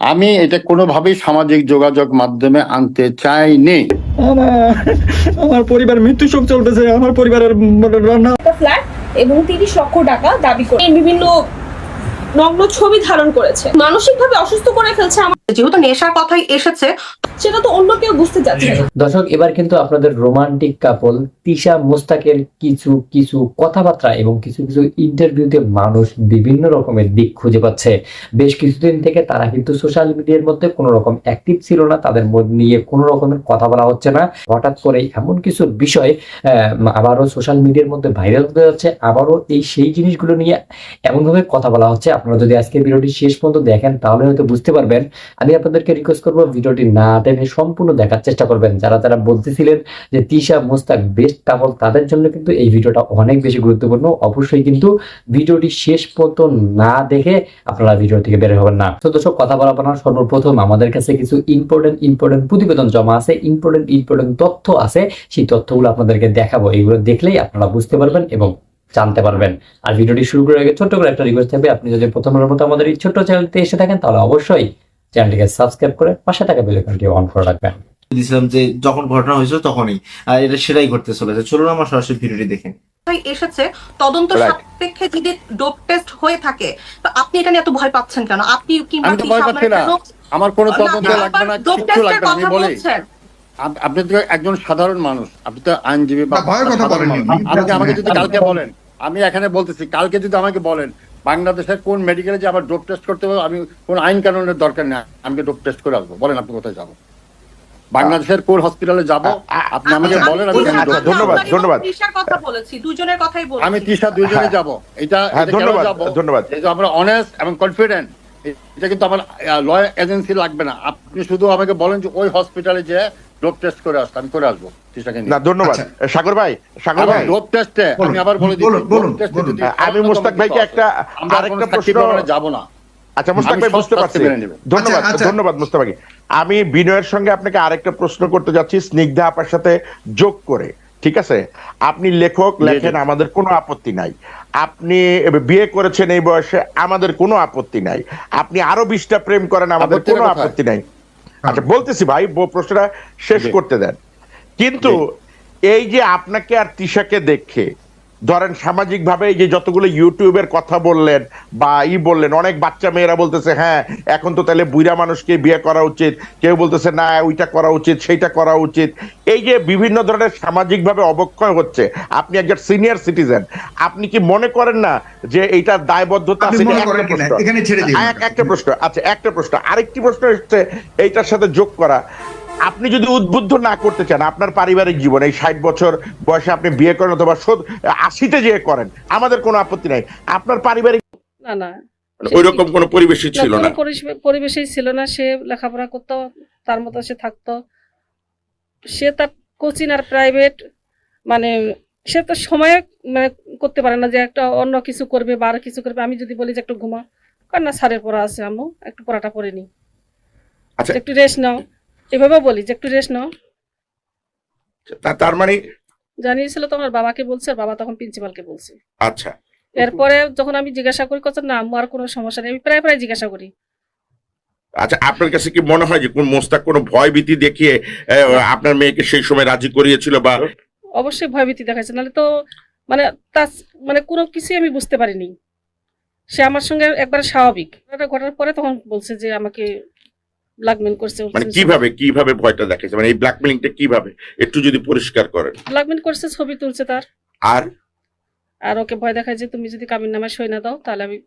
আমি এটা কোনোভাবেই সামাজিক যোগাযোগ মাধ্যমে আনতে চাইনি। আমার আমার পরিবার মৃত্যু শোক চলতেছে আমার পরিবারের রান্না ফ্ল্যাট এবং তিরিশ লক্ষ টাকা দাবি করে। বিভিন্ন নগ্ন ছবি ধারণ করেছে। মানসিকভাবে অসুস্থ করে ফেলছে আমার যেহেতু নেশার কথাই এসেছে সেটা তো অন্য কেউ বুঝতে চাচ্ছে দর্শক এবার কিন্তু আপনাদের রোমান্টিক কাপল তিশা মোস্তাকের কিছু কিছু কথাবার্তা এবং কিছু কিছু ইন্টারভিউতে মানুষ বিভিন্ন রকমের দিক খুঁজে পাচ্ছে। বেশ কিছুদিন থেকে তারা কিন্তু সোশ্যাল মিডিয়ার মধ্যে কোনো রকম অ্যাক্টিভ ছিল না তাদের মধ্যে নিয়ে কোনো রকমের কথা বলা হচ্ছে না। হঠাৎ করে এমন কিছু বিষয় আহ, আবারও সোশ্যাল মিডিয়ার মধ্যে ভাইরাল হতে যাচ্ছে আবারও এই সেই জিনিসগুলো নিয়ে এমনভাবে কথা বলা হচ্ছে। আপনারা যদি আজকে ভিডিওটি শেষ পর্যন্ত দেখেন, তাহলে হয়তো বুঝতে পারবেন। আমি আপনাদেরকে রিকোয়েস্ট করব ভিডিওটি না টেনে সম্পূর্ণ দেখার চেষ্টা করবেন। যারা যারা বলতেছিলেন যে তিশা, মোস্তাক বেস্ট কাপল তাদের জন্য কিন্তু এই ভিডিওটা অনেক বেশি গুরুত্বপূর্ণ। অবশ্যই কিন্তু ভিডিওটি শেষ পর্যন্ত না দেখে আপনারা ভিডিও থেকে বের হবেন না। তো দর্শক, কথা বলা না। সর্বপ্রথম আমাদের কাছে কিছু ইম্পর্টেন্ট ইম্পর্টেন্ট প্রতিবেদন জমা আছে। ইম্পর্টেন্ট ইম্পর্টেন্ট তথ্য আছে। সেই তথ্যগুলো আপনাদেরকে দেখাবো। এইগুলো দেখলেই আপনারা বুঝতে পারবেন এবং জানতে পারবেন। আর ভিডিওটি শুরু করার আগে ছোট্ট করে একটা রিকোয়েস্ট থাকবে আপনি যদি প্রথমবারের মতো আমাদের এই ছোট্ট চ্যানেলতে এসে থাকেন তাহলে অবশ্যই চ্যানেলটিকে সাবস্ক্রাইব করে পাশে থাকা বেল আইকনটি অন করে রাখবেন। দিয়েছিলাম যে যখন ঘটনা হয়েছিল তখনই আর এটা সেটাই ঘটতে চলেছে। চলুন আমার সরাসরি ভিডিওটি দেখেন এসেছে তদন্ত সাপেক্ষে যদি ডোপ টেস্ট হয়ে থাকে তো আপনি এটা নিয়ে এত ভয় পাচ্ছেন কেন? আপনি কি আমার কোনো তদন্ত লাগবে না টেস্টের লাগবে না আমি বলি। আপনি তো একজন সাধারণ মানুষ আপনি তো আইনজীবী। আপনি আমাকে যদি কালকে বলেন আমি এখানে বলতেছি কালকে যদি আমাকে বলেন বাংলাদেশের কোন মেডিকেলে যে আবার ডোপ টেস্ট করতে হবে আমি কোন আইন কানুনের দরকার নেই আমাকে ডোপ টেস্ট করে আসব বলেন আপনি কোথায় যাব বাংলাদেশের কোন হসপিটালে যাব আপনি আমাকে বলেন আমি আচ্ছা, ধন্যবাদ, ধন্যবাদ। কথা বলেছি দুজনের কথাই বলেছি আমি তিশা দুইজনে হ্যাঁ। যাব এটা হ্যাঁ, ধন্যবাদ, যাব? ধন্যবাদ। এই যে আমরা অনেস্ট এবং কনফিডেন্ট এটা কিন্তু আমার ল এজেন্সি লাগবে না আপনি শুধু আমাকে বলেন যে ওই হসপিটালে যে ডোপ টেস্ট করে আসতে আমি করে আসব। না ধন্যবাদ। সাগর ভাই সাগর ভাই। ডোপ টেস্টে আমি আবার বলে। যদি আমি মোস্তাক ভাইকে একটা আরেকটা প্রশ্ন- যাব না। আচ্ছা মোস্তাক ভাই বুঝতে পারছি। ধন্যবাদ আচ্ছা, আচ্ছা। ধন্যবাদ মোস্তাক ভাই। আমি বিনয়ের সঙ্গে আপনাকে আরেকটা প্রশ্ন করতে যাচ্ছি স্নিগ্ধা আপার সাথে যোগ করে ঠিক আছে? আপনি লেখক লেখেন আমাদের কোনো আপত্তি নাই। আপনি বিয়ে করেছেন এই বয়সে আমাদের কোনো আপত্তি নাই। আপনি আরও বিশটা প্রেম করেন আমাদের কোনো আপত্তি নাই। আচ্ছা বলতেছি ভাই প্রশ্নটা শেষ করতে দেন। কিন্তু এই যে আপনাকে আর তিশাকে দেখে ধরেন সামাজিক ভাবে এই যে যতগুলো ইউটিউবের কথা বললেন বা ই বললেন অনেক বাচ্চা মেয়েরা বলতেছে হ্যাঁ এখন তো তাহলে বুড়া মানুষকে বিয়ে করা উচিত। কেউ বলতেছে না ওইটা করা উচিত সেইটা করা উচিত। এই যে বিভিন্ন ধরনের সামাজিক ভাবে অবক্ষয় হচ্ছে আপনি একজন সিনিয়র সিটিজেন আপনি কি মনে করেন না যে এইটা দায়বদ্ধতা একটা প্রশ্ন আচ্ছা একটা প্রশ্ন আরেকটি প্রশ্ন হচ্ছে এইটার সাথে যোগ করা। আপনি যদি উদ্বুদ্ধ না করতে চান আপনার পারিবারিক জীবন এই ষাট বছর বয়সে আপনি বিয়ে করেন অথবা আশিতে যে করেন আমাদের কোনো আপত্তি নাই। আপনার পারিবারিক না না। মানে ওইরকম কোনো পরিবেশই ছিল না পরিবেশ- পরিবেশেই ছিল না। সে লেখাপড়া করতো তার মতো সে থাকতো। সে তার কোচিং আর প্রাইভেট মানে সে তো সময় মানে করতে পারে না যে একটা অন্য কিছু করবে বা আর কিছু করবে। আমি যদি বলি যে একটু ঘুমা কার না সারের পড়া আছে আম্মু। একটু পড়াটা পড়ে নি। আচ্ছা। একটু রেস্ট নাও। এভাবে বলি যে একটু রেস্ট নাও। তার মানে জানিয়েছিল তো আমার বাবাকে বলছে বাবা তখন প্রিন্সিপালকে বলছে। আচ্ছা। এরপরে যখন আমি জিজ্ঞাসা করি কথা না আম্মু আর কোনো সমস্যা নেই। আমি প্রায় প্রায় জিজ্ঞাসা করি। আচ্ছা আপনার কাছে কি মনে হয় যে কোন মোস্তাক কোনো ভয় ভীতি দেখিয়ে আপনার মেয়েকে সেই সময় রাজি করিয়েছিল বা অবশ্যই ভয়ভীতি দেখাচ্ছে নাহলে তো মানে তার মানে কোনো কিছুই আমি বুঝতে পারিনি। সে আমার সঙ্গে একবারে স্বাভাবিক। ঘটার পরে তখন বলছে যে আমাকে ব্ল্যাকমেল করছে মানে কীভাবে কীভাবে ভয়টা দেখাচ্ছে? মানে এই ব্ল্যাকমেলিংটা কীভাবে? একটু যদি পরিষ্কার করেন। ব্ল্যাকমেল করছে ছবি তুলছে তার। আর? আর ওকে ভয় দেখায় যে তুমি যদি কামিন নামায় সই না দাও তাহলে আমি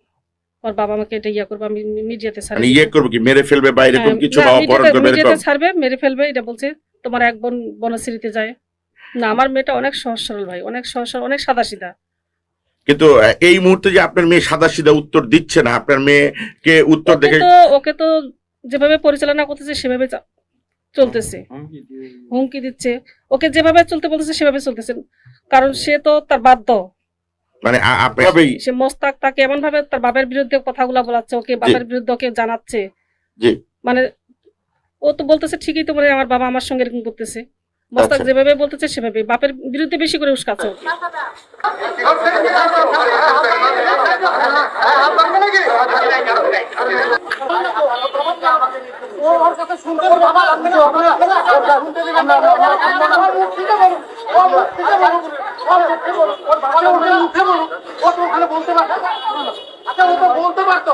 ওর বাবা আমাকে এটা ইয়া করব আমি মিডিয়াতে মানে ইয়ে করব কি? মেরে ফেলবে বা এরকম কিছু বা করবে মিডিয়াতে ছাড়বে মেরে ফেলবে এটা বলছে তোমার এক বোন বনশ্রীতে যায়। না আমার মেয়েটা অনেক সহজ সরল ভাই অনেক সহজ সরল অনেক সাদা সিধা কিন্তু এই মুহূর্তে যে আপনার মেয়ে সাদা সিধা উত্তর দিচ্ছে না আপনার মেয়েকে উত্তর দেখে ওকে তো যেভাবে পরিচালনা করতেছে সেভাবে চলতেছে হুমকি দিচ্ছে ওকে যেভাবে চলতে বলতেছে সেভাবে চলতেছে কারণ সে তো তার বাধ্য মানে সে মোস্তাক তাকে এমন ভাবে তার বাবার বিরুদ্ধে কথাগুলা বলাচ্ছে ওকে বাবার বিরুদ্ধে ওকে জানাচ্ছে মানে ও তো বলতেছে ঠিকই তো মানে আমার বাবা আমার সঙ্গে এরকম করতেছে মোস্তাক আচ্ছা। যেভাবে বলতেছে সেভাবে বাপের বিরুদ্ধে বেশি করে উস্কাচ্ছে ওকে কিছুক্ষণের বলতে তা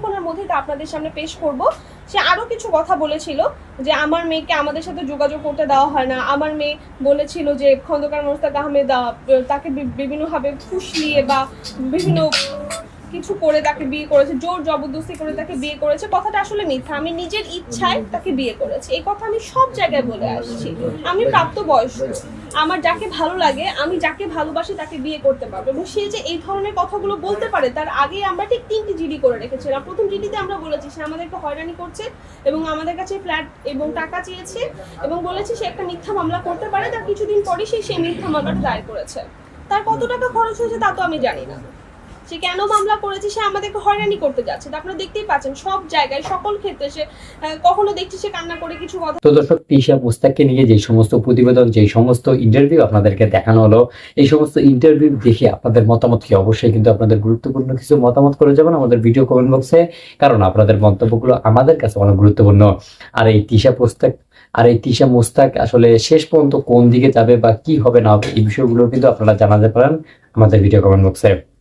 আপনাদের সামনে পেশ করব। সে আরও কিছু কথা বলেছিল যে, আমার মেয়েকে আমাদের সাথে যোগাযোগ করতে দেওয়া হয় না। আমার মেয়ে বলেছিল যে, খন্দকার মোস্তাক আহমেদ তাকে বিভিন্নভাবে ফুসলিয়ে বা বিভিন্ন কিছু করে তাকে বিয়ে করেছে, জোর জবরদস্তি করে তাকে বিয়ে করেছে। কথাটা আসলে মিথ্যা। আমি নিজের ইচ্ছায় তাকে বিয়ে করেছি। এই কথা আমি সব জায়গায় বলে আসছি। আমি প্রাপ্ত বয়স্ক আমার যাকে ভালো লাগে, আমি যাকে ভালোবাসি তাকে বিয়ে করতে পারব। এবং সে যে এই ধরনের কথাগুলো বলতে পারে, তার আগে আমরা ঠিক তিনটি জিডি করে রেখেছিলাম। প্রথম জিডিতে আমরা বলেছি, সে আমাদেরকে হয়রানি করছে এবং আমাদের কাছে ফ্ল্যাট এবং টাকা চেয়েছে এবং বলেছে সে একটা মিথ্যা মামলা করতে পারে। তার কিছুদিন পরে সে সেই মিথ্যা মামলাটা দায়ের করেছে। তার কত টাকা খরচ হয়েছে তা তো আমি জানি না। সে কেন মামলা করেছে সে আমাদেরকে হয়রানি করতে যাচ্ছে। আপনারা দেখতেই পাচ্ছেন, সব জায়গায়, সকল ক্ষেত্রে সে কখনো দেখছি সে কান্না করে কিছু কথা তো দর্শক, তিশা মুস্তাককে নিয়ে যে সমস্ত প্রতিবেদন, যে সমস্ত ইন্টারভিউ আপনাদেরকে দেখানো হলো, এই সমস্ত ইন্টারভিউ দেখে আপনাদের মতামত কি? অবশ্যই কিন্তু আপনাদের গুরুত্বপূর্ণ কিছু মতামত করে যাবেন আমাদের ভিডিও কমেন্ট বক্সে কারণ আপনাদের মন্তব্যগুলো আমাদের কাছে অনেক গুরুত্বপূর্ণ। আর এই তিশা মুস্তাক, আর এই তিশা মুস্তাক আসলে শেষ পর্যন্ত কোন দিকে যাবে বা কি হবে না হবে, এই বিষয়গুলো কিন্তু আপনারা জানাতে পারেন আমাদের ভিডিও কমেন্ট বক্সে